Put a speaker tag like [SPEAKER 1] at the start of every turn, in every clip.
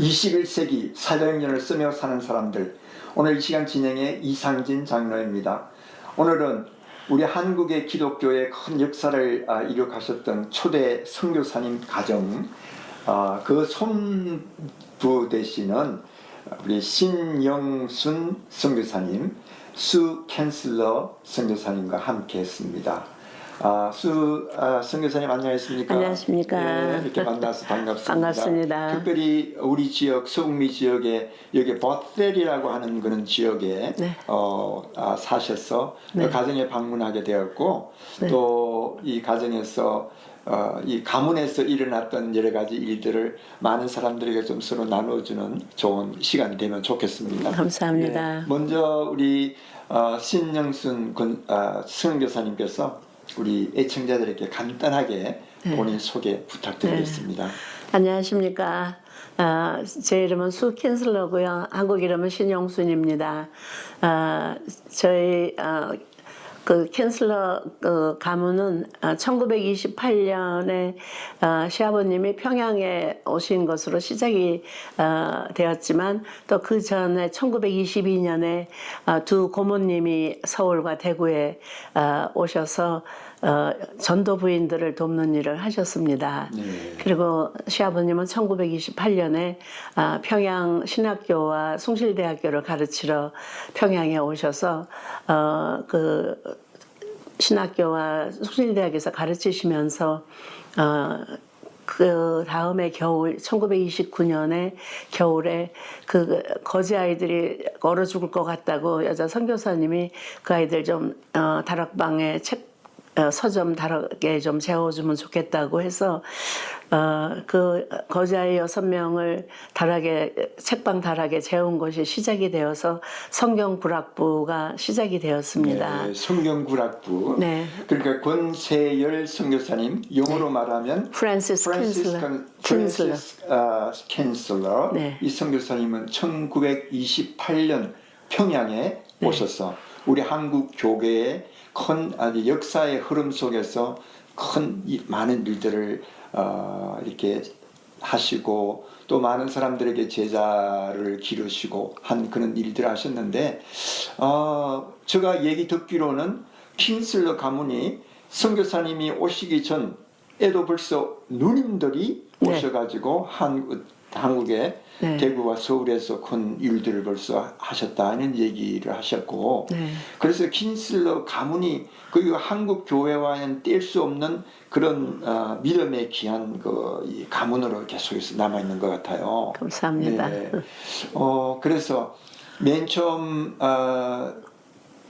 [SPEAKER 1] 21세기 사도행전을 쓰며 사는 사람들 오늘 이 시간 진행의 이상진 장로입니다. 오늘은 우리 한국의 기독교의 큰 역사를 아, 이룩하셨던 초대 선교사님 가정 아, 그 손부 되시는 우리 신영순 선교사님 수 캔슬러 선교사님과 함께했습니다. 아, 수 아, 선교사님 안녕하십니까?
[SPEAKER 2] 안녕하십니까.
[SPEAKER 1] 예, 이렇게 만나서 반갑습니다.
[SPEAKER 2] 반갑습니다.
[SPEAKER 1] 특별히 우리 지역 서북미 지역에 여기 버셀이라고 하는 그런 지역에
[SPEAKER 2] 네.
[SPEAKER 1] 어, 아, 사셔서
[SPEAKER 2] 네.
[SPEAKER 1] 가정에 방문하게 되었고
[SPEAKER 2] 네.
[SPEAKER 1] 또이 가정에서 어, 이 가문에서 일어났던 여러 가지 일들을 많은 사람들에게 좀 서로 나눠주는 좋은 시간이 되면 좋겠습니다.
[SPEAKER 2] 감사합니다.
[SPEAKER 1] 네. 먼저 우리 어, 신영순 군, 아, 선교사님께서 우리 애청자들에게 간단하게
[SPEAKER 2] 네.
[SPEAKER 1] 본인 소개 부탁드리겠습니다.
[SPEAKER 2] 안녕하십니까. 아, 제 이름은 수 킨슬러고요. 한국 이름은 신영순입니다. 아, 저희 아, 그 캔슬러 그 가문은 1928년에 시아버님이 평양에 오신 것으로 시작이 아, 되었지만 또 그 전에 1922년에 아, 두 고모님이 서울과 대구에 아, 오셔서 어, 전도 부인들을 돕는 일을 하셨습니다.
[SPEAKER 1] 네.
[SPEAKER 2] 그리고 시아버님은 1928년에 아, 평양 신학교와 숭실대학교를 가르치러 평양에 오셔서 어, 그 신학교와 숭실대학에서 가르치시면서 어, 그 다음에 겨울 1929년에 겨울에 그 거지 아이들이 얼어 죽을 것 같다고 여자 선교사님이 그 아이들 좀 어, 다락방에 책 어, 서점 다락에 좀 재워주면 좋겠다고 해서 어, 그 거지아이 여섯 명을 다락에 책방 다락에 재운 것이 시작이 되어서 성경 구락부가 시작이 되었습니다.
[SPEAKER 1] 네, 성경구락부.
[SPEAKER 2] 네.
[SPEAKER 1] 그러니까 권세열 선교사님 영어로 말하면
[SPEAKER 2] 프란시스 킨슬러.
[SPEAKER 1] 프란시스 아, 캔슬러.
[SPEAKER 2] 네.
[SPEAKER 1] 이 선교사님은 1928년 평양에
[SPEAKER 2] 네.
[SPEAKER 1] 오셔서 우리 한국 교계의 큰 역사의 흐름 속에서 큰 이- 많은 일들을 어, 이렇게 하시고 또 많은 사람들에게 제자를 기르시고 한 그런 일들을 하셨는데 어, 제가 얘기 듣기로는 킨슬러 가문이 선교사님이 오시기 전에도 벌써 누님들이
[SPEAKER 2] 네.
[SPEAKER 1] 오셔가지고 한, 한국에
[SPEAKER 2] 네.
[SPEAKER 1] 대구와 서울에서 큰 일들을 벌써 하셨다는 얘기를 하셨고
[SPEAKER 2] 네.
[SPEAKER 1] 그래서 킨슬러 가문이 그 한국 교회와는 뗄 수 없는 그런 어, 믿음의 귀한 그이 가문으로 계속해서 남아 있는 것 같아요.
[SPEAKER 2] 감사합니다.
[SPEAKER 1] 네. 어 그래서 맨 처음 어,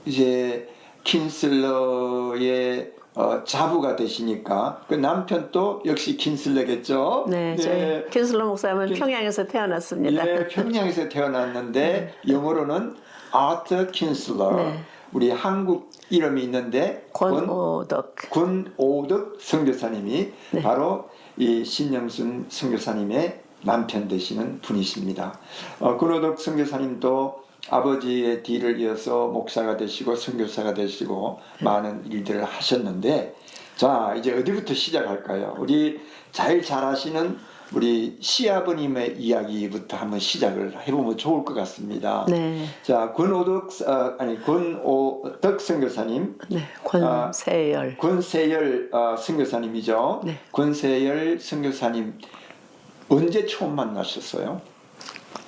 [SPEAKER 1] 이제 킨슬러의 어, 자부가 되시니까 그 남편 도 역시 킨슬러겠죠.
[SPEAKER 2] 네, 저희 킨슬러 목사님은
[SPEAKER 1] 킨-
[SPEAKER 2] 평양에서 태어났습니다.
[SPEAKER 1] 예, 평양에서 태어났는데 영어로는 아트 킨슬러.
[SPEAKER 2] 네.
[SPEAKER 1] 우리 한국 이름이 있는데
[SPEAKER 2] 권오덕.
[SPEAKER 1] 권오덕 선교사님이
[SPEAKER 2] 네.
[SPEAKER 1] 바로 이 신영순 선교사님의 남편 되시는 분이십니다. 어, 권오덕 선교사님도 아버지의 뒤를 이어서 목사가 되시고 선교사가 되시고 많은 일들을 하셨는데 자 이제 어디부터 시작할까요? 우리 잘 잘하시는 우리 시아버님의 이야기부터 한번 시작을 해보면 좋을 것 같습니다.
[SPEAKER 2] 네.
[SPEAKER 1] 자 권오덕 어, 아니 권오덕 선교사님
[SPEAKER 2] 네. 권세열.
[SPEAKER 1] 권세열 어, 선교사님이죠.
[SPEAKER 2] 네.
[SPEAKER 1] 권세열 선교사님 언제 처음 만나셨어요?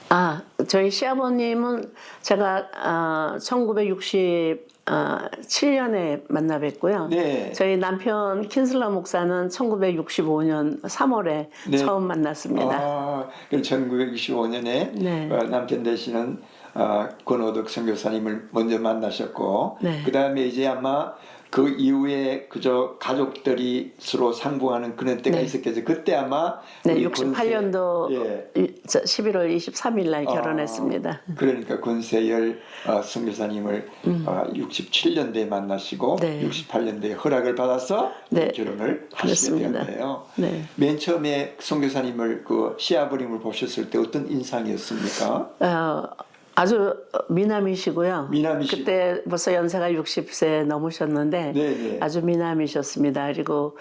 [SPEAKER 2] 아, 저희 시아버님은 제가 아, 1967년에 만나 뵀고요.
[SPEAKER 1] 네.
[SPEAKER 2] 저희 남편 킨슬러 목사는 1965년 3월에
[SPEAKER 1] 네.
[SPEAKER 2] 처음 만났습니다.
[SPEAKER 1] 아, 1965년에
[SPEAKER 2] 네.
[SPEAKER 1] 어, 남편 되시는 어, 권오덕 선교사님을 먼저 만나셨고,
[SPEAKER 2] 네.
[SPEAKER 1] 그 다음에 이제 아마 그 이후에 그저 가족들이 서로 상봉하는 그런 때가
[SPEAKER 2] 네.
[SPEAKER 1] 있었겠죠. 그때 아마
[SPEAKER 2] 네,
[SPEAKER 1] 우리
[SPEAKER 2] 68년도
[SPEAKER 1] 권세- 예.
[SPEAKER 2] 11월 23일 날 결혼했습니다.
[SPEAKER 1] 아, 그러니까 권세열 어, 선교사님을 어, 67년도에 만나시고
[SPEAKER 2] 음. 네.
[SPEAKER 1] 68년도에 허락을 받아서
[SPEAKER 2] 네.
[SPEAKER 1] 결혼을 하시게. 되었네요.
[SPEAKER 2] 네.
[SPEAKER 1] 맨 처음에 선교사님을 그 시아버님을 보셨을 때 어떤 인상이었습니까?
[SPEAKER 2] 어, 아주 미남이시고요.
[SPEAKER 1] 미남이시고.
[SPEAKER 2] 그때 벌써 연세가 60세 넘으셨는데
[SPEAKER 1] 네, 네.
[SPEAKER 2] 아주 미남이셨습니다. 그리고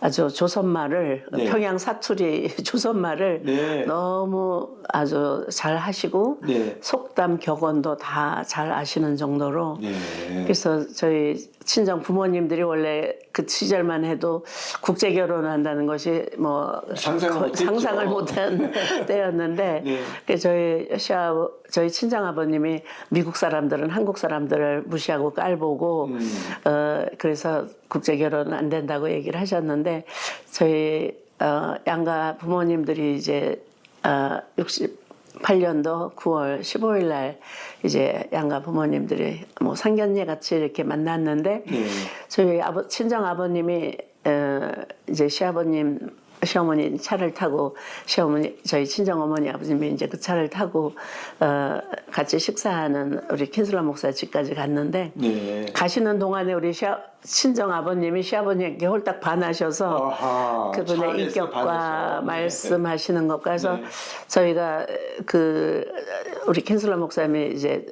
[SPEAKER 2] 아주 조선말을
[SPEAKER 1] 네.
[SPEAKER 2] 평양 사투리 조선말을
[SPEAKER 1] 네.
[SPEAKER 2] 너무 아주 잘 하시고
[SPEAKER 1] 네.
[SPEAKER 2] 속담 격언도 다 잘 아시는 정도로
[SPEAKER 1] 네.
[SPEAKER 2] 그래서 저희 친정 부모님들이 원래 그 시절만 해도 국제 결혼한다는 것이 뭐
[SPEAKER 1] 상상을.
[SPEAKER 2] 상상을 못한 때였는데
[SPEAKER 1] 네.
[SPEAKER 2] 그 저희 시아 저희 친정 아버님이 미국 사람들은 한국 사람들을 무시하고 깔보고
[SPEAKER 1] 음.
[SPEAKER 2] 어 그래서 국제 결혼 안 된다고 얘기를 하셨는데 저희 어 양가 부모님들이 이제 어 68년도 9월 15일 날 이제 양가 부모님들이 뭐 상견례 같이 이렇게 만났는데
[SPEAKER 1] 네.
[SPEAKER 2] 저희 아버 친정 아버님이 어, 이제 시아버님 시어머니 차를 타고 시어머니 저희 친정 어머니 아버님이 이제 그 차를 타고 어, 같이 식사하는 우리 킨슬라 목사 집까지 갔는데
[SPEAKER 1] 네.
[SPEAKER 2] 가시는 동안에 우리 시아, 친정 아버님이 시아버님께 홀딱 반하셔서
[SPEAKER 1] 아하, 차
[SPEAKER 2] 그분의 인격과
[SPEAKER 1] 반해서. 네.
[SPEAKER 2] 말씀하시는 것과 해서
[SPEAKER 1] 네.
[SPEAKER 2] 저희가 그 우리 캔슬러 목사님이 이제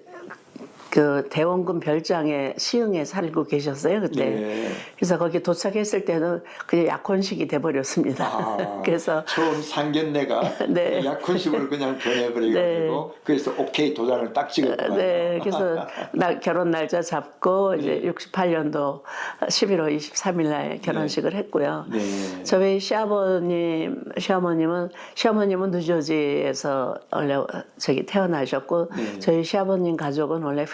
[SPEAKER 2] 그 대원금 별장에 시흥에 살고 계셨어요 그때
[SPEAKER 1] 네.
[SPEAKER 2] 그래서 거기 도착했을 때는 그냥 약혼식이 돼 버렸습니다
[SPEAKER 1] 아,
[SPEAKER 2] 그래서
[SPEAKER 1] 처음 상견례가
[SPEAKER 2] 네.
[SPEAKER 1] 약혼식으로 그냥 변해버려가지고 그래서 오케이 도장을 딱 찍었구나.
[SPEAKER 2] 네, 그래서 날 결혼 날짜 잡고 이제 68년도 11월 23일 날 결혼식을 했고요.
[SPEAKER 1] 네.
[SPEAKER 2] 저희 시아버님, 시어머님은 시어머님은 뉴저지에서 원래 저기 태어나셨고
[SPEAKER 1] 네.
[SPEAKER 2] 저희 시아버님 가족은 원래
[SPEAKER 1] 네.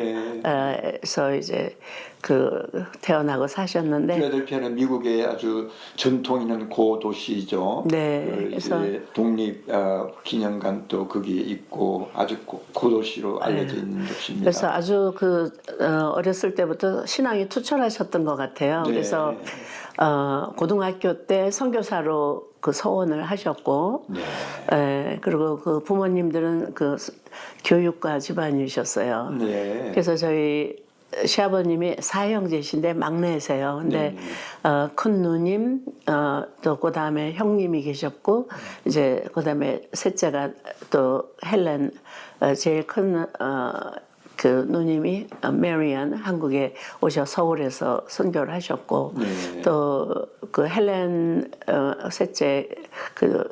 [SPEAKER 2] 필라델피아에서 이제 그 태어나고 사셨는데
[SPEAKER 1] 필라델피아는 미국의 아주 전통 있는 고도시죠.
[SPEAKER 2] 네,
[SPEAKER 1] 그
[SPEAKER 2] 그래서-
[SPEAKER 1] 독립 어, 기념관도 거기 있고 아주 고, 고도시로 알려져 있는 곳입니다.
[SPEAKER 2] 네. 그래서 아주 그 어, 어렸을 때부터 신앙이 투철하셨던 것 같아요.
[SPEAKER 1] 네.
[SPEAKER 2] 그래서 어, 고등학교 때 선교사로 그 서원을 하셨고,
[SPEAKER 1] 네.
[SPEAKER 2] 에, 그리고 그 부모님들은 그 스- 교육과 집안이셨어요.
[SPEAKER 1] 네.
[SPEAKER 2] 그래서 저희 시아버님이 사형제신데 막내세요. 근데 어, 큰 누님 어, 또 그 다음에 형님이 계셨고 이제 그 다음에 셋째가 또 헬렌 어, 제일 큰 어, 그 누님이 어, 메리안 한국에 오셔 서울에서 선교를 하셨고
[SPEAKER 1] 네.
[SPEAKER 2] 또그 헬렌 어, 셋째 그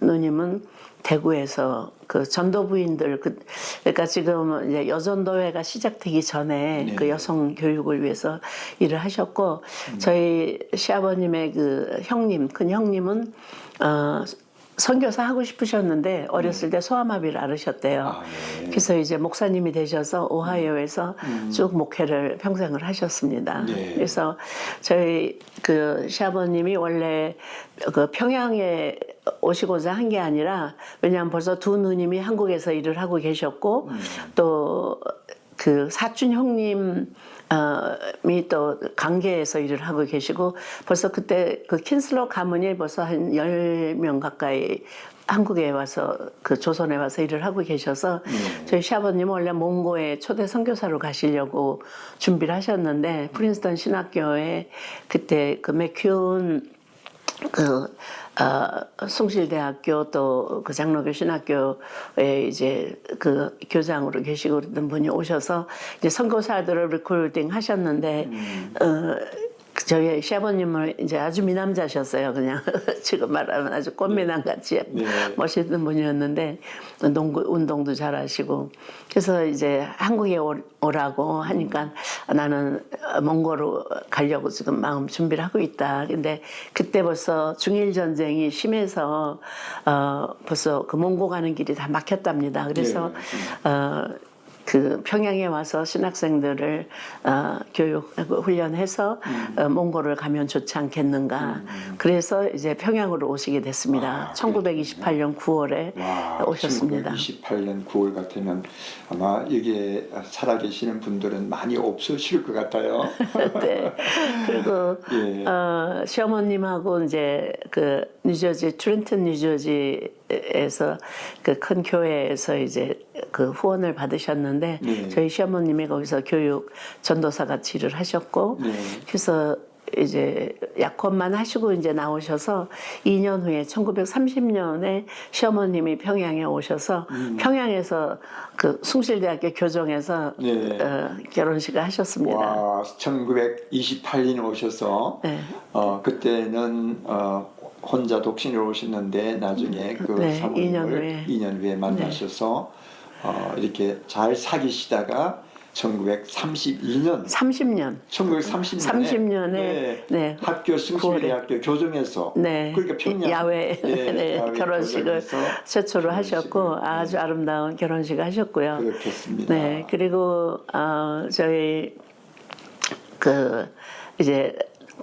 [SPEAKER 2] 누님은 대구에서 그 전도 부인들 그 그러니까 지금 이제 여전도회가 시작되기 전에
[SPEAKER 1] 네.
[SPEAKER 2] 그 여성 교육을 위해서 일을 하셨고 저희 시아버님의 그 형님 큰 형님은 어 선교사 하고 싶으셨는데 어렸을 때 소아마비를 앓으셨대요.
[SPEAKER 1] 아, 네.
[SPEAKER 2] 그래서 이제 목사님이 되셔서 오하이오에서 쭉 목회를 평생을 하셨습니다.
[SPEAKER 1] 네.
[SPEAKER 2] 그래서 저희 그 시아버님이 원래 그 평양에 오시고자 한 게 아니라 왜냐하면 벌써 두 누님이 한국에서 일을 하고 계셨고 또 그 사촌 형님 어이 또 강계에서 일을 하고 계시고 벌써 그때 그 킨슬러 가문이 벌써 한 열 명 가까이 한국에 와서 그 조선에 와서 일을 하고 계셔서 저희 시아버님은 원래 몽고에 초대 선교사로 가시려고 준비를 하셨는데 프린스턴 신학교에 그때 그 맥큐온 그 어, 숭실대학교 또 그 장로교 신학교에 이제 그 교장으로 계시고 그러던 분이 오셔서 이제 선교사들을 리크루팅 하셨는데 어, 그 저희 시아버님을 이제 아주 미남자셨어요. 그냥 지금 말하면 아주 꽃미남 같이
[SPEAKER 1] 네.
[SPEAKER 2] 멋있는 분이었는데 농구 운동도 잘하시고 그래서 이제 한국에 오- 오라고 하니까 나는 몽골로 가려고 지금 마음 준비를 하고 있다. 근데 그때 벌써 중일 전쟁이 심해서 어 벌써 그 몽고 가는 길이 다 막혔답니다. 그래서 어. 그 평양에 와서 신학생들을 어, 교육 훈련해서 어, 몽골을 가면 좋지 않겠는가. 그래서 이제 평양으로 오시게 됐습니다.
[SPEAKER 1] 아,
[SPEAKER 2] 1928년 9월에
[SPEAKER 1] 와,
[SPEAKER 2] 오셨습니다.
[SPEAKER 1] 28년 9월 같으면 아마 여기에 살아계시는 분들은 많이 없으실 것 같아요.
[SPEAKER 2] 네. 그리고
[SPEAKER 1] 예.
[SPEAKER 2] 어, 시어머님하고 이제 그 뉴저지 트렌튼 뉴저지 에서 그 큰 교회에서 이제 그 후원을 받으셨는데
[SPEAKER 1] 네.
[SPEAKER 2] 저희 시어머님이 거기서 교육 전도사 같이 일을 하셨고
[SPEAKER 1] 네.
[SPEAKER 2] 그래서 이제 약혼만 하시고 이제 나오셔서 2년 후에 1930년에 시어머님이 평양에 오셔서 평양에서 그 숭실대학교 교정에서
[SPEAKER 1] 네.
[SPEAKER 2] 어, 결혼식을 하셨습니다.
[SPEAKER 1] 와, 1928년에 오셔서
[SPEAKER 2] 네.
[SPEAKER 1] 어, 그때는 어, 혼자 독신으로 오셨는데 나중에 그
[SPEAKER 2] 네,
[SPEAKER 1] 사모님을
[SPEAKER 2] 2년 후에.
[SPEAKER 1] 2년 후에 만나셔서 어, 이렇게 잘 사귀시다가 1932년
[SPEAKER 2] 30년.
[SPEAKER 1] 1930년에
[SPEAKER 2] 30년에 네.
[SPEAKER 1] 학교 승실대학교 교정에서
[SPEAKER 2] 네.
[SPEAKER 1] 그러니까 평양
[SPEAKER 2] 야외,
[SPEAKER 1] 예,
[SPEAKER 2] 네,
[SPEAKER 1] 야외
[SPEAKER 2] 결혼식을 최초로 하셨고
[SPEAKER 1] 네.
[SPEAKER 2] 아주 아름다운 결혼식을 하셨고요.
[SPEAKER 1] 그렇겠습니다.
[SPEAKER 2] 네, 그리고 어, 저희 그 이제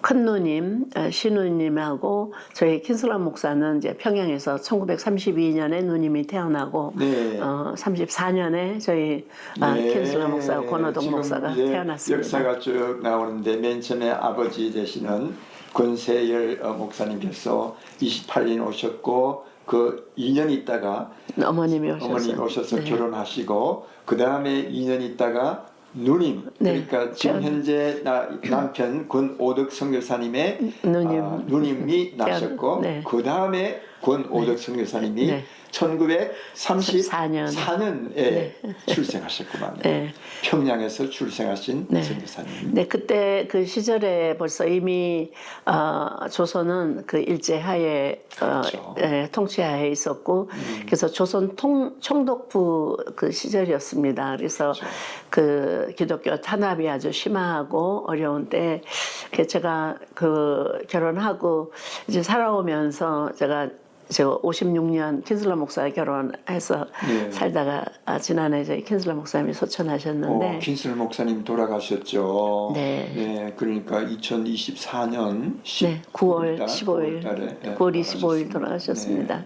[SPEAKER 2] 큰 누님, 어, 신우님하고 저희 킨슬라 목사는 이제 평양에서 1932년에 누님이 태어나고
[SPEAKER 1] 네.
[SPEAKER 2] 어, 34년에 저희 아,
[SPEAKER 1] 네,
[SPEAKER 2] 킨슬라 목사 권호동 목사가 태어났습니다.
[SPEAKER 1] 역사가 쭉 나오는데 맨 처음에 아버지 되시는 권세열 어, 목사님께서 28년 오셨고 그 2년 있다가
[SPEAKER 2] 어머님이 오셨어요.
[SPEAKER 1] 어머니 오셔서
[SPEAKER 2] 네.
[SPEAKER 1] 결혼하시고 그 다음에 2년 있다가 누님
[SPEAKER 2] 네.
[SPEAKER 1] 그러니까 지금 현재 나, 남편 권오덕 선교사님의
[SPEAKER 2] 누님.
[SPEAKER 1] 아, 누님이 나셨고
[SPEAKER 2] 네.
[SPEAKER 1] 그 다음에 권 오덕 선교사님이
[SPEAKER 2] 네.
[SPEAKER 1] 1934년에
[SPEAKER 2] 4년.
[SPEAKER 1] 출생하셨구만.
[SPEAKER 2] 네.
[SPEAKER 1] 평양에서 출생하신
[SPEAKER 2] 네.
[SPEAKER 1] 선교사님.
[SPEAKER 2] 네, 그때 그 시절에 벌써 이미 어, 조선은 그 일제 하에 어,
[SPEAKER 1] 그렇죠.
[SPEAKER 2] 예, 통치하에 있었고 그래서 조선 통, 총독부 그 시절이었습니다. 그래서
[SPEAKER 1] 그렇죠.
[SPEAKER 2] 그 기독교 탄압이 아주 심하고 어려운 때그 제가 그 결혼하고 이제 살아오면서 제가 제가 56년 킨슬러 목사 결혼해서
[SPEAKER 1] 네.
[SPEAKER 2] 살다가 아, 지난해 저희 킨슬러 목사님이 소천하셨는데
[SPEAKER 1] 어, 킨슬 목사님 돌아가셨죠.
[SPEAKER 2] 네.
[SPEAKER 1] 그러니까 2024년 10,
[SPEAKER 2] 네, 9월
[SPEAKER 1] 9월
[SPEAKER 2] 15일,
[SPEAKER 1] 달에, 네,
[SPEAKER 2] 9월 25일 돌아가셨습니다.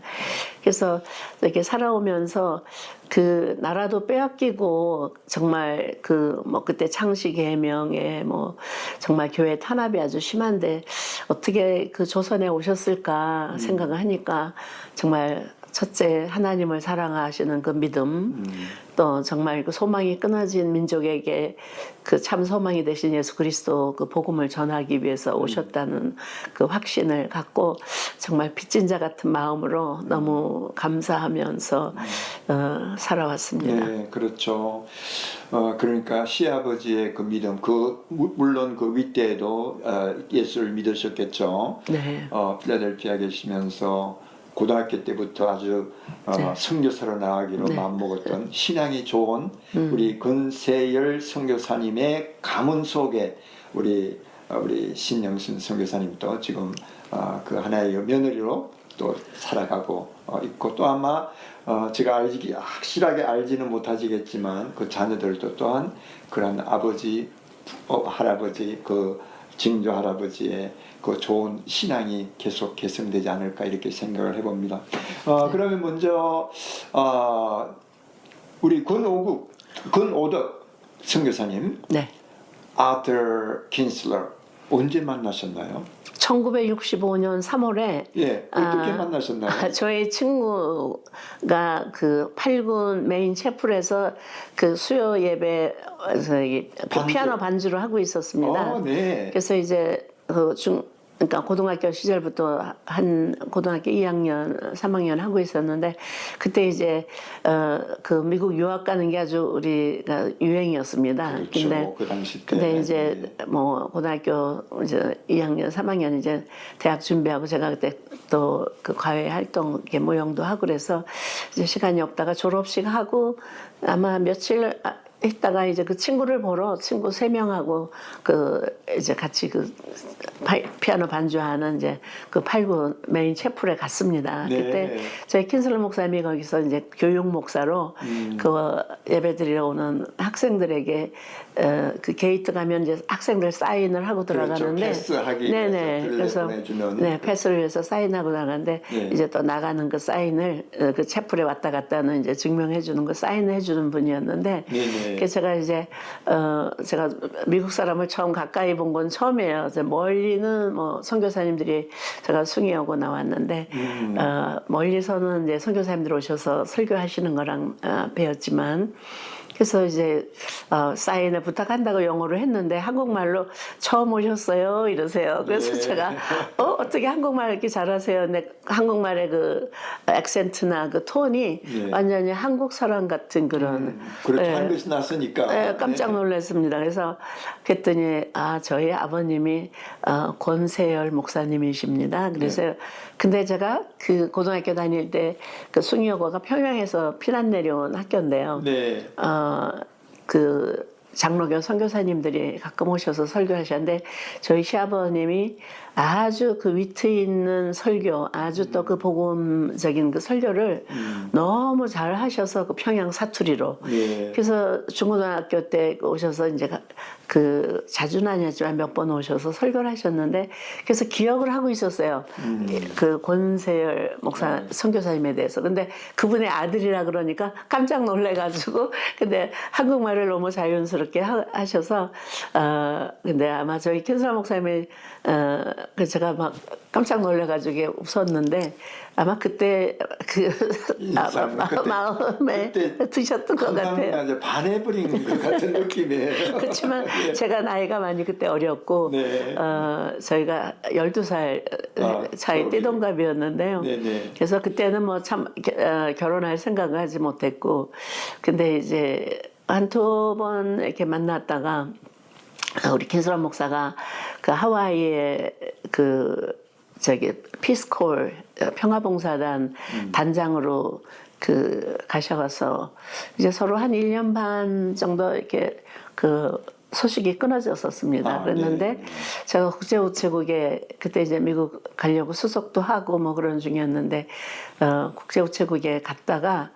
[SPEAKER 2] 그래서 이렇게 살아오면서 그 나라도 빼앗기고 정말 그 뭐 그때 창시 개명에 뭐 정말 교회 탄압이 아주 심한데 어떻게 그 조선에 오셨을까 생각을 하니까 정말 첫째 하나님을 사랑하시는 그 믿음 또 정말 그 소망이 끊어진 민족에게 그 참 소망이 되신 예수 그리스도 그 복음을 전하기 위해서 오셨다는 그 확신을 갖고 정말 빚진 자 같은 마음으로 너무 감사하면서 어, 살아왔습니다.
[SPEAKER 1] 네, 그렇죠. 어, 그러니까 시아버지의 그 믿음, 그 무- 물론 그 윗대에도 어, 예수를 믿으셨겠죠.
[SPEAKER 2] 네.
[SPEAKER 1] 어, 필라델피아 계시면서 고등학교 때부터 아주 어,
[SPEAKER 2] 네.
[SPEAKER 1] 선교사로 나가기로
[SPEAKER 2] 네.
[SPEAKER 1] 마음먹었던 신앙이 좋은 우리 권세열 선교사님의 가문 속에 우리 어, 우리 신영순 선교사님도 지금 어, 그 하나의 며느리로 또 살아가고 어, 있고 또 아마 어, 제가 알지 확실하게 알지는 못하시겠지만 그 자녀들도 또한 그런 아버지 어, 할아버지 그 증조 할아버지의 그 좋은 신앙이 계속 개성되지 않을까 이렇게 생각을 해봅니다. 어, 그러면 먼저 어, 우리 권오국 권오덕 선교사님
[SPEAKER 2] 네.
[SPEAKER 1] 아터 킨슬러 언제 만나셨나요?
[SPEAKER 2] 1965년 3월에
[SPEAKER 1] 예 어떻게
[SPEAKER 2] 아,
[SPEAKER 1] 만나셨나요?
[SPEAKER 2] 저희 친구가 그 8군 메인 채플에서 그 수요 이
[SPEAKER 1] 반주.
[SPEAKER 2] 피아노 반주를 하고 있었습니다.
[SPEAKER 1] 어, 네.
[SPEAKER 2] 그래서 이제 그 중 그러니까 고등학교 시절부터 한 고등학교 2학년, 3학년 하고 있었는데 그때 이제 어 그 미국 유학 가는 게 아주 우리가 유행이었습니다.
[SPEAKER 1] 그렇죠. 그 당시 때.
[SPEAKER 2] 근데 이제
[SPEAKER 1] 네.
[SPEAKER 2] 뭐 고등학교 이제 2학년, 3학년 이제 대학 준비하고 제가 그때 또 그 과외 활동 이렇게 모형도 하고 그래서 이제 시간이 없다가 졸업식 하고 아마 며칠 아- 있다가 이제 그 친구를 보러 친구 세 명하고 그 이제 같이 그 파- 피아노 반주하는 이제 그 팔구 메인 채플에 갔습니다.
[SPEAKER 1] 네.
[SPEAKER 2] 그때 저희 킨슬러 목사님이 거기서 이제 교육 목사로
[SPEAKER 1] 음.
[SPEAKER 2] 그 예배드리러 오는 학생들에게 어, 그 게이트 가면 이제 학생들 사인을 하고
[SPEAKER 1] 그렇죠.
[SPEAKER 2] 들어가는데
[SPEAKER 1] 패스하기
[SPEAKER 2] 네네 그래서. 네 패스를 위해서 사인하고 나가는데
[SPEAKER 1] 네.
[SPEAKER 2] 이제 또 나가는 그 사인을 어, 그 채플에 왔다 갔다 하는 이제 증명해 주는 거 사인해 주는 분이었는데.
[SPEAKER 1] 네.
[SPEAKER 2] 그래서 제가 이제 어 제가 미국 사람을 처음 가까이 본 건 처음이에요. 이제 멀리는 뭐 선교사님들이 제가 숭이하고 나왔는데
[SPEAKER 1] 음.
[SPEAKER 2] 어 멀리서는 이제 선교사님들 오셔서 설교하시는 거랑 어, 배웠지만 그래서 이제 어, 사인을 부탁한다고 영어로 했는데 한국말로 처음 오셨어요 이러세요. 그래서
[SPEAKER 1] 네.
[SPEAKER 2] 제가 어 어떻게 한국말 이렇게 잘하세요? 근데 한국말의 그 액센트나 그 톤이
[SPEAKER 1] 네.
[SPEAKER 2] 완전히 한국 사람 같은 그런
[SPEAKER 1] 음, 그렇죠.
[SPEAKER 2] 예.
[SPEAKER 1] 한 것이 났으니까.
[SPEAKER 2] 네, 깜짝 놀랐습니다. 그래서 그랬더니 아 저희 아버님이 어, 권세열 목사님이십니다. 그래서
[SPEAKER 1] 네.
[SPEAKER 2] 근데 제가 그 고등학교 다닐 때 그 숭이여고가 평양에서 피난 내려온 학교인데요.
[SPEAKER 1] 네.
[SPEAKER 2] 어, 그 장로교 선교사님들이 가끔 오셔서 설교하셨는데 저희 시아버님이 아주 그 위트 있는 설교, 아주 또 그 복음적인 그 설교를
[SPEAKER 1] 음.
[SPEAKER 2] 너무 잘 하셔서 그 평양 사투리로
[SPEAKER 1] 네.
[SPEAKER 2] 그래서 중고등학교 때 오셔서 이제 가- 그 자주는 아니었지만 몇 번 오셔서 설교를 하셨는데 그래서 기억을 하고 있었어요.
[SPEAKER 1] 음.
[SPEAKER 2] 그 권세열 목사 선교사님에 대해서. 근데 그분의 아들이라 그러니까 깜짝 놀래가지고 근데 한국말을 너무 자연스럽게 하, 하셔서 어 근데 아마 저희 켄사 목사님이 어그 제가 막 깜짝 놀래가지고 웃었는데 아마 그때 그 아마 마 음에
[SPEAKER 1] 그때
[SPEAKER 2] 드셨던 것 같아요.
[SPEAKER 1] 반해버린 것 같은 느낌이에요.
[SPEAKER 2] 그렇지만 제가 나이가 많이 그때 어렸고
[SPEAKER 1] 네.
[SPEAKER 2] 어, 저희가 12살
[SPEAKER 1] 아,
[SPEAKER 2] 차이
[SPEAKER 1] 그러게.
[SPEAKER 2] 띠동갑이었는데요.
[SPEAKER 1] 네네.
[SPEAKER 2] 그래서 그때는 뭐 참 결혼할 생각을 하지 못했고 근데 이제 한 두 번 이렇게 만났다가 우리 킨스란 목사가 그 하와이에 그 저기 피스콜 어, 평화봉사단 단장으로 그 가셔가서 이제 서로 한 1년 반 정도 이렇게 그 소식이 끊어졌었습니다.
[SPEAKER 1] 아,
[SPEAKER 2] 그랬는데
[SPEAKER 1] 네.
[SPEAKER 2] 제가 국제우체국에 그때 이제 미국 가려고 수속도 하고 뭐 그런 중이었는데 어, 국제우체국에 갔다가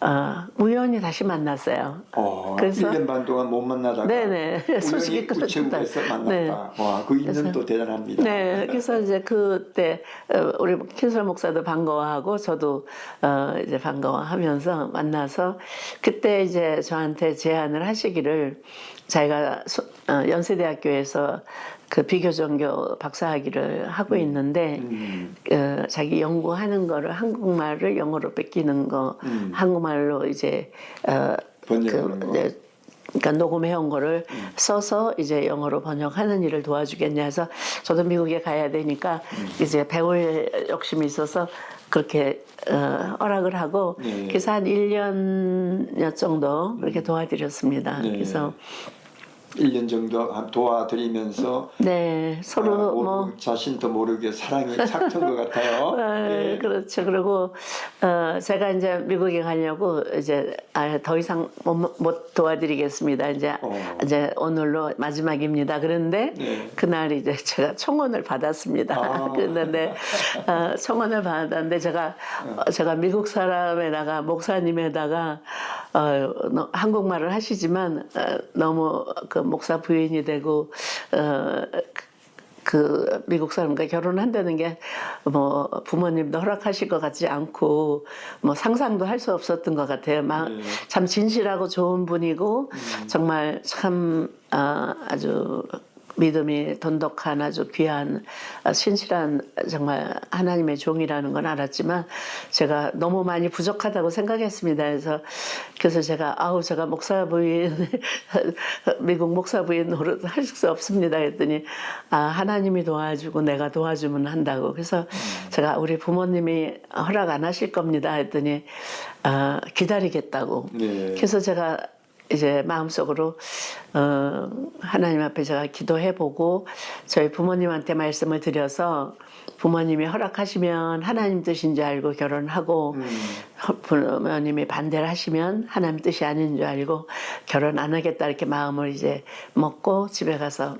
[SPEAKER 2] 어, 우연히 다시 만났어요.
[SPEAKER 1] 어,
[SPEAKER 2] 그래서-
[SPEAKER 1] 1년 반 동안 못 만나다가
[SPEAKER 2] 네네. 소식이 끊어졌다.
[SPEAKER 1] 우체국에서 만났다.
[SPEAKER 2] 네.
[SPEAKER 1] 와, 그 인연도 대단합니다.
[SPEAKER 2] 네, 그래서 이제 그때 어, 우리 킨설 목사도 반가워하고 저도 어 이제 반가워하면서 만나서 그때 이제 저한테 제안을 하시기를 자기가 소- 어, 연세대학교에서 그 비교종교 박사학위를 하고 있는데
[SPEAKER 1] 음.
[SPEAKER 2] 어, 자기 연구하는 거를 한국말을 영어로 뺏기는 거
[SPEAKER 1] 음.
[SPEAKER 2] 한국말로 이제 어,
[SPEAKER 1] 번역하는 거.
[SPEAKER 2] 이제 그러니까 녹음해온 거를 써서 이제 영어로 번역하는 일을 도와주겠냐 해서 저도 미국에 가야 되니까 이제 배울 욕심이 있어서 그렇게 어, 허락을 하고
[SPEAKER 1] 네.
[SPEAKER 2] 그래서 한 1년여 정도 그렇게 도와드렸습니다.
[SPEAKER 1] 네.
[SPEAKER 2] 그래서
[SPEAKER 1] 1년 정도 도와드리면서
[SPEAKER 2] 네 서로
[SPEAKER 1] 아, 모르-
[SPEAKER 2] 뭐
[SPEAKER 1] 자신도 모르게 사랑이 삭힌 것 같아요.
[SPEAKER 2] 네,
[SPEAKER 1] 네.
[SPEAKER 2] 그렇죠. 그리고 어, 제가 이제 미국에 가려고 이제 아, 더 이상 못, 못 도와드리겠습니다. 이제
[SPEAKER 1] 어.
[SPEAKER 2] 이제 오늘로 마지막입니다. 그런데
[SPEAKER 1] 네.
[SPEAKER 2] 그날 이제 제가 청원을 받았습니다.
[SPEAKER 1] 아.
[SPEAKER 2] 그런데 어, 청원을 받았는데 제가 어, 제가 미국 사람에다가 목사님에다가 어, 너- 한국말을 하시지만 어, 너무 그 목사 부인이 되고 어, 그 미국 사람과 결혼한다는 게 뭐 부모님도 허락하실 것 같지 않고 뭐 상상도 할 수 없었던 것 같아요. 막
[SPEAKER 1] 네.
[SPEAKER 2] 참 진실하고 좋은 분이고 정말 참 아, 아주 믿음이 돈독한 아주 귀한 아, 신실한 정말 하나님의 종이라는 건 알았지만 제가 너무 많이 부족하다고 생각했습니다. 그래서 그래서 제가 아우 제가 목사 부인 미국 목사 부인 노릇 할 수 없습니다. 했더니 아 하나님이 도와주고 내가 도와주면 한다고. 그래서 제가 우리 부모님이 허락 안 하실 겁니다. 했더니 아 기다리겠다고.
[SPEAKER 1] 네.
[SPEAKER 2] 그래서 제가 이제 마음속으로 어, 하나님 앞에 제가 기도해보고 저희 부모님한테 말씀을 드려서 부모님이 허락하시면 하나님 뜻인 줄 알고 결혼하고 허- 부모님이 반대를 하시면 하나님 뜻이 아닌 줄 알고 결혼 안 하겠다 이렇게 마음을 이제 먹고 집에 가서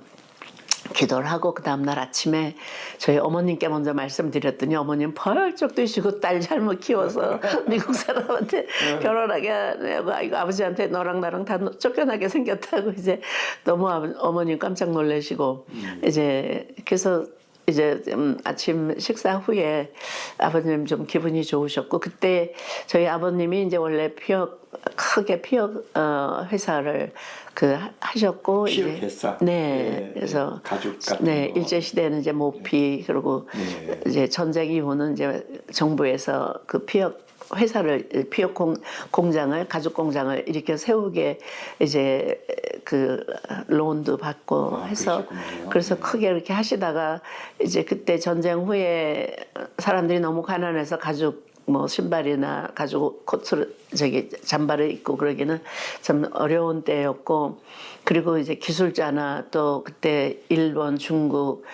[SPEAKER 2] 기도를 하고 그 다음날 아침에 저희 어머님께 먼저 말씀드렸더니 어머님 펄쩍 뛰시고 딸 잘못 키워서 미국 사람한테 결혼하게 하냐고 아이고 아버지한테 너랑 나랑 다 쫓겨나게 생겼다고 이제 너무 어머님 깜짝 놀라시고 이제 그래서 이제 음, 아침 식사 후에 아버님 좀 기분이 좋으셨고 그때 저희 아버님이 이제 원래 피혁 크게 피혁 어, 회사를 그 하- 하셨고
[SPEAKER 1] 피혁
[SPEAKER 2] 이제-
[SPEAKER 1] 회사?
[SPEAKER 2] 네,
[SPEAKER 1] 네,
[SPEAKER 2] 그래서
[SPEAKER 1] 네. 가죽 같은
[SPEAKER 2] 네
[SPEAKER 1] 거.
[SPEAKER 2] 일제 시대는 이제 모피 그리고
[SPEAKER 1] 네.
[SPEAKER 2] 이제 전쟁 이후는 이제 정부에서 그 피혁 회사를 피혁 공, 공장을 가죽 공장을 이렇게 세우게 이제 그 론도 받고
[SPEAKER 1] 아,
[SPEAKER 2] 해서
[SPEAKER 1] 그러셨군요.
[SPEAKER 2] 그래서
[SPEAKER 1] 네.
[SPEAKER 2] 크게 이렇게 하시다가 이제 그때 전쟁 후에 사람들이 너무 가난해서 가죽 뭐 신발이나 가죽 코트를 저기 잠바를 입고 그러기는 참 어려운 때였고 그리고 이제 기술자나 또 그때 일본 중국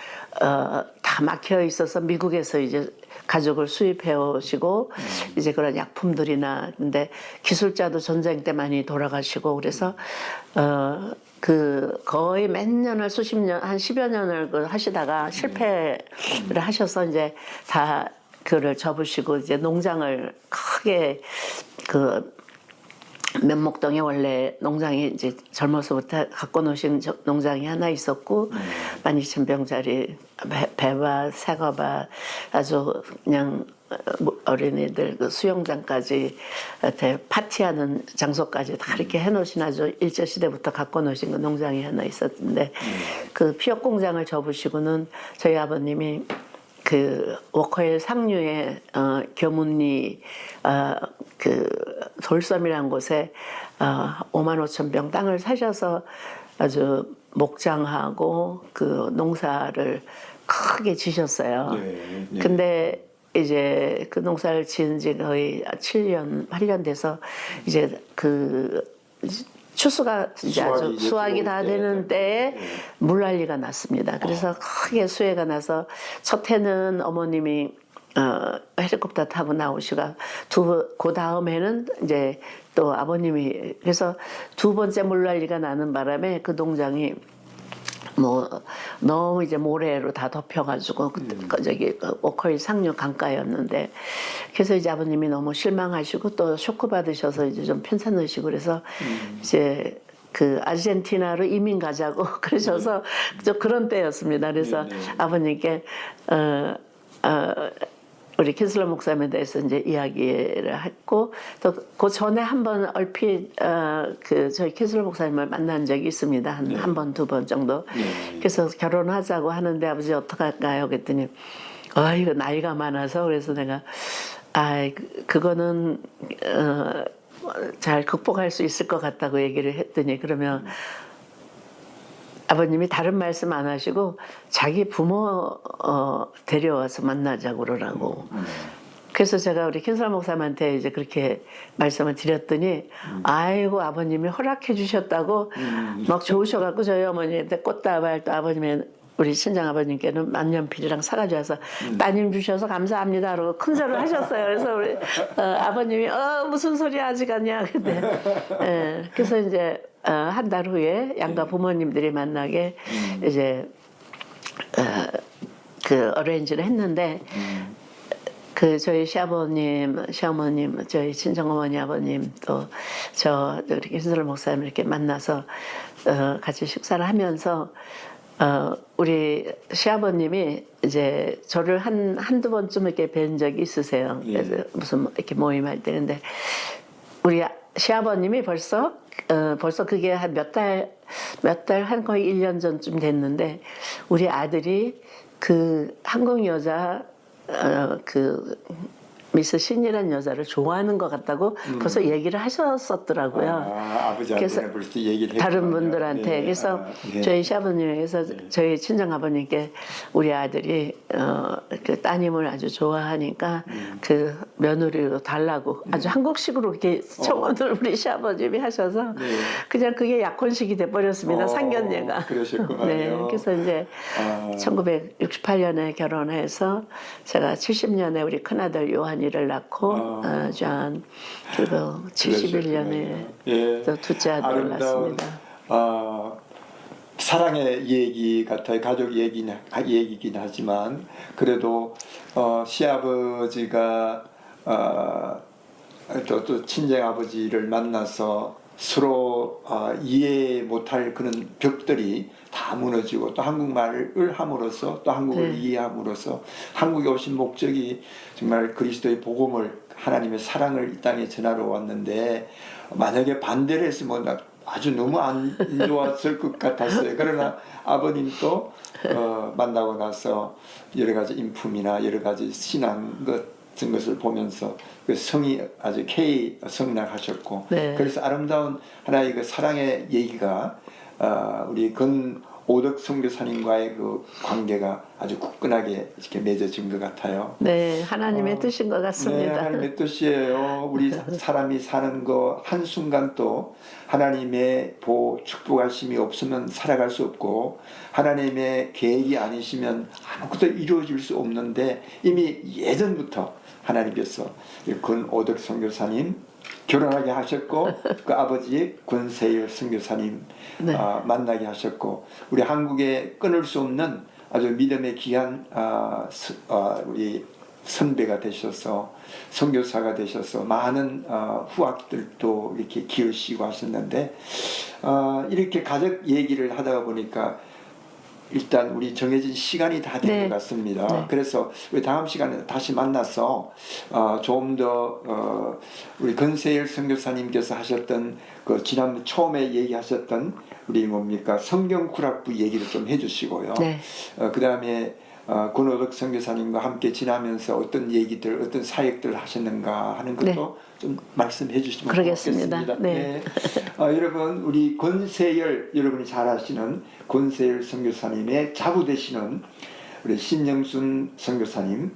[SPEAKER 2] 어, 다 막혀 있어서 미국에서 이제 가죽을 수입해 오시고 이제 그런 약품들이나 근데 기술자도 전쟁 때 많이 돌아가시고 그래서 어 그 거의 몇 년을 수십 년 한 십여 년을 그 하시다가 실패를 하셔서 이제 다 그를 접으시고 이제 농장을 크게 그 면목동에 원래 농장이 이제 젊어서부터 갖고 노신 저- 농장이 하나 있었고 만 이천 병짜리 배- 배밭, 새거밭 아주 그냥 어, 뭐 어린이들 그 수영장까지 파티하는 장소까지 다 이렇게 해놓으신 아주 일제 시대부터 갖고 노신 그 농장이 하나 있었는데 그 피혁 공장을 접으시고는 저희 아버님이 그 워커힐 상류의 어, 교문리 어, 그 돌섬이라는 곳에 어, 5만 5천 병 땅을 사셔서 아주 목장하고 그 농사를 크게 지셨어요.
[SPEAKER 1] 네, 네.
[SPEAKER 2] 근데 이제 그 농사를 지은 지 거의 7년, 8년 돼서 이제 그 추수가 이제
[SPEAKER 1] 수확이
[SPEAKER 2] 아주
[SPEAKER 1] 이제
[SPEAKER 2] 수확이 다. 되는 때에
[SPEAKER 1] 네.
[SPEAKER 2] 물난리가 났습니다. 그래서 크게 수해가 나서 첫 해는 어머님이 어, 헬리콥터 타고 나오시가 두그 다음에는 이제 또 아버님이 그래서 두 번째 물난리가 나는 바람에 그 농장이 뭐 너무 이제 모래로 다 덮여가지고 그때 그 저기 그 워커힐 상류 강가였는데 그래서 이제 아버님이 너무 실망하시고 또 쇼크 받으셔서 이제 좀 편찮으시고 그래서 이제 그 아르헨티나로 이민 가자고 그러셔서 좀 그런 때였습니다. 그래서
[SPEAKER 1] 네, 네.
[SPEAKER 2] 아버님께 어, 어, 우리 키슬러 목사님에 대해서 이제 이야기를 했고 또 그 전에 한 번 얼핏 어, 그 저희 키슬러 목사님을 만난 적이 있습니다. 한한번두번 정도.
[SPEAKER 1] 네.
[SPEAKER 2] 그래서 결혼하자고 하는데 아버지 어떡할까요? 그랬더니 아 이거 나이가 많아서 그래서 내가 아 그거는 어, 잘 극복할 수 있을 것 같다고 얘기를 했더니 그러면 아버님이 다른 말씀 안 하시고 자기 부모 어, 데려와서 만나자고 그러라고. 그래서 제가 우리 킨살 목사님한테 이제 그렇게 말씀을 드렸더니 아이고 아버님이 허락해 주셨다고 막 좋으셔갖고 저희 어머니한테 꽃다발 또 아버님의 우리 친정 아버님께는 만년필이랑 사가지고 와서 따님 주셔서 감사합니다 그러고 큰 절을 하셨어요. 그래서 우리 어, 아버님이 어 무슨 소리 아직 하냐 근데 예, 그래서 이제 어, 한달 후에 양가 부모님들이 만나게 이제 어, 그 어레인지를 했는데 그 저희 시아버님, 시어머님, 저희 친정어머니 아버님 또저 우리 김슬 목사님 이렇게 만나서 어, 같이 식사를 하면서 어, 우리 시아버님이 이제 저를 한 한두 번쯤 이렇게 뵌 적이 있으세요. 그래서 무슨 뭐 이렇게 모임할 때. 근데 우리 시아버님이 벌써 어, 벌써 그게 한 몇 달 몇 달 한 거의 1년 전쯤 됐는데 우리 아들이 그 한국 여자 어, 그 미스 신이라는 여자를 좋아하는 것 같다고 벌써 얘기를 하셨었더라고요.
[SPEAKER 1] 아, 아버지한테
[SPEAKER 2] 그래서 다른. 분들한테
[SPEAKER 1] 네.
[SPEAKER 2] 그래서
[SPEAKER 1] 아, 네.
[SPEAKER 2] 저희 시아버님께서 저희 친정 아버님께 우리 아들이 어, 그 따님을 아주 좋아하니까
[SPEAKER 1] 음.
[SPEAKER 2] 그 며느리로 달라고 아주 한국식으로 이렇게 청혼을 우리 시아버님이 하셔서
[SPEAKER 1] 어. 네.
[SPEAKER 2] 그냥 그게 약혼식이 돼 버렸습니다
[SPEAKER 1] 어,
[SPEAKER 2] 상견례가. 네, 그래서 이제
[SPEAKER 1] 아.
[SPEAKER 2] 1968년에 결혼해서 제가 70년에 우리 큰아들 요한이 를 낳고
[SPEAKER 1] 아.
[SPEAKER 2] 어, 존 그리고 71년에
[SPEAKER 1] 예.
[SPEAKER 2] 또 둘째 아들을
[SPEAKER 1] 아름다운
[SPEAKER 2] 낳습니다.
[SPEAKER 1] 어, 사랑의 얘기 같아요. 가족 얘기나 얘기긴 하지만 그래도 어, 시아버지가 어, 또, 또 친정 아버지를 만나서 서로 어, 이해 못할 그런 벽들이 다다 무너지고 또 한국말을 함으로써 또 한국을
[SPEAKER 2] 네.
[SPEAKER 1] 이해함으로써 한국에 오신 목적이 정말 그리스도의 복음을 하나님의 사랑을 이 땅에 전하러 왔는데 만약에 반대를 했으면 나 아주 너무 안 좋았을 것 같았어요. 그러나 아버님도 어, 만나고 나서 여러 가지 인품이나 여러 가지 신앙 같은 것을 보면서 그 성이 아주 K 성장하셨고
[SPEAKER 2] 네.
[SPEAKER 1] 그래서 아름다운 하나의 그 사랑의 얘기가 어, 우리 근 오덕 선교사님과의 그 관계가 아주 굳건하게 이렇게 맺어진 것 같아요.
[SPEAKER 2] 네, 하나님의
[SPEAKER 1] 어,
[SPEAKER 2] 뜻인 것
[SPEAKER 1] 네,
[SPEAKER 2] 같습니다.
[SPEAKER 1] 하나님의 뜻이에요. 우리 사- 사람이 사는 거 한순간도 하나님의 보 축복하심이 없으면 살아갈 수 없고 하나님의 계획이 아니시면 아무것도 이루어질 수 없는데 이미 예전부터 하나님께서 군 오덕 선교사님 결혼하게 하셨고 그 아버지 군세일 선교사님
[SPEAKER 2] 네.
[SPEAKER 1] 아, 만나게 하셨고 우리 한국에 끊을 수 없는 아주 믿음의 귀한 아, 스- 아, 우리 선배가 되셔서 선교사가 되셔서 많은 어, 후학들도 이렇게 기르시고 하셨는데 어, 이렇게 가족 얘기를 하다 보니까 일단 우리 정해진 시간이 다 된것
[SPEAKER 2] 네.
[SPEAKER 1] 같습니다.
[SPEAKER 2] 네.
[SPEAKER 1] 그래서 우리 다음 시간에 다시 만나서 어, 좀더 어, 우리 건세일 선교사님께서 하셨던 그 지난 처음에 얘기하셨던 우리 뭡니까 성경 구락부 얘기를 좀 해주시고요.
[SPEAKER 2] 네.
[SPEAKER 1] 어, 그 다음에 어, 군호덕 선교사님과 함께 지나면서 어떤 얘기들, 어떤 사역들을 하셨는가 하는 것도
[SPEAKER 2] 네.
[SPEAKER 1] 좀 말씀해 주시면
[SPEAKER 2] 그러겠습니다.
[SPEAKER 1] 고맙겠습니다.
[SPEAKER 2] 네.
[SPEAKER 1] 어, 여러분 우리 권세열 여러분이 잘 아시는 권세열 선교사님의 자부 되시는 우리 신영순 선교사님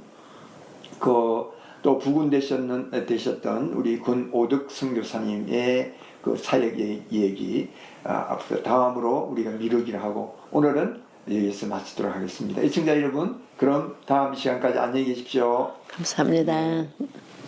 [SPEAKER 1] 그 또 부군 되셨는 되셨던 우리 군 오덕 선교사님의 그 사역 얘- 얘기 아, 앞으로 다음으로 우리가 미루기를 하고 오늘은 여기서 마치도록 하겠습니다. 애청자 여러분 그럼 다음 시간까지 안녕히 계십시오.
[SPEAKER 2] 감사합니다.